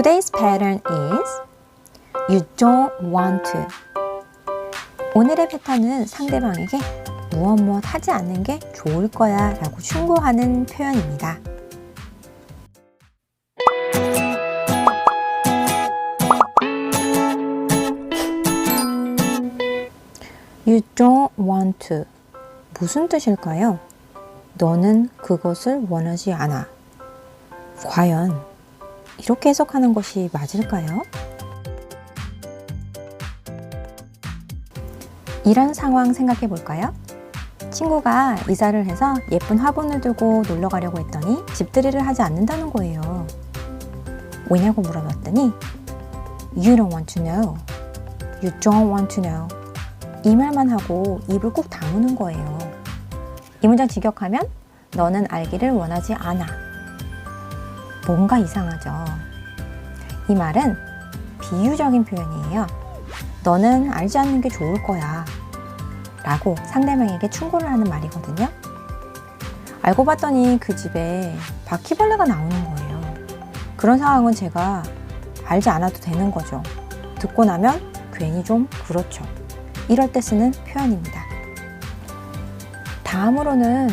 Today's pattern is You don't want to. 오늘의 패턴은 상대방에게 무엇 무엇 하지 않는 게 좋을 거야 라고 충고하는 표현입니다. You don't want to. 무슨 뜻일까요? 너는 그것을 원하지 않아. 과연 이렇게 해석하는 것이 맞을까요? 이런 상황 생각해 볼까요? 친구가 이사를 해서 예쁜 화분을 두고 놀러 가려고 했더니 집들이를 하지 않는다는 거예요. 왜냐고 물어봤더니 You don't want to know. You don't want to know. 이 말만 하고 입을 꾹 다무는 거예요. 이 문장 직역하면 너는 알기를 원하지 않아. 뭔가 이상하죠. 이 말은 비유적인 표현이에요. 너는 알지 않는 게 좋을 거야. 라고 상대방에게 충고를 하는 말이거든요. 알고 봤더니 그 집에 바퀴벌레가 나오는 거예요. 그런 상황은 제가 알지 않아도 되는 거죠. 듣고 나면 괜히 좀 그렇죠. 이럴 때 쓰는 표현입니다. 다음으로는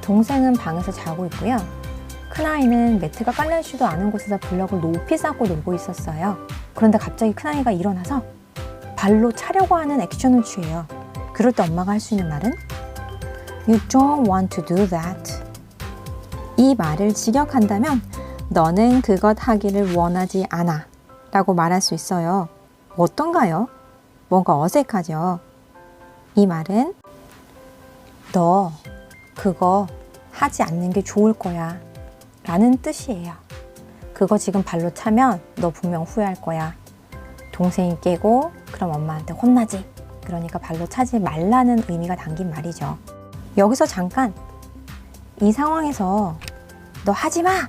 동생은 방에서 자고 있고요. 큰아이는 매트가 깔려있지도 않은 곳에서 블럭을 높이 쌓고 놀고 있었어요. 그런데 갑자기 큰아이가 일어나서 발로 차려고 하는 액션을 취해요. 그럴 때 엄마가 할 수 있는 말은 You don't want to do that. 이 말을 직역한다면 너는 그것 하기를 원하지 않아 라고 말할 수 있어요. 어떤가요? 뭔가 어색하죠? 이 말은 너 그거 하지 않는 게 좋을 거야 라는 뜻이에요. 그거 지금 발로 차면 너 분명 후회할 거야. 동생이 깨고 그럼 엄마한테 혼나지. 그러니까 발로 차지 말라는 의미가 담긴 말이죠. 여기서 잠깐 이 상황에서 너 하지 마!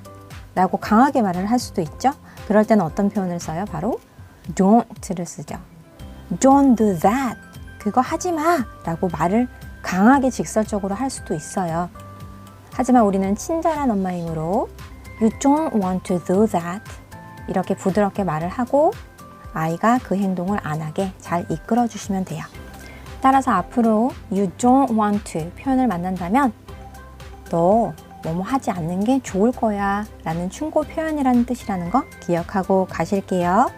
라고 강하게 말을 할 수도 있죠. 그럴 때는 어떤 표현을 써요? 바로 don't를 쓰죠. Don't do that. 그거 하지 마! 라고 말을 강하게 직설적으로 할 수도 있어요. 하지만 우리는 친절한 엄마이므로 You don't want to do that. 이렇게 부드럽게 말을 하고 아이가 그 행동을 안 하게 잘 이끌어 주시면 돼요. 따라서 앞으로 you don't want to 표현을 만난다면 너 뭐뭐 하지 않는 게 좋을 거야 라는 충고 표현이라는 뜻이라는 거 기억하고 가실게요.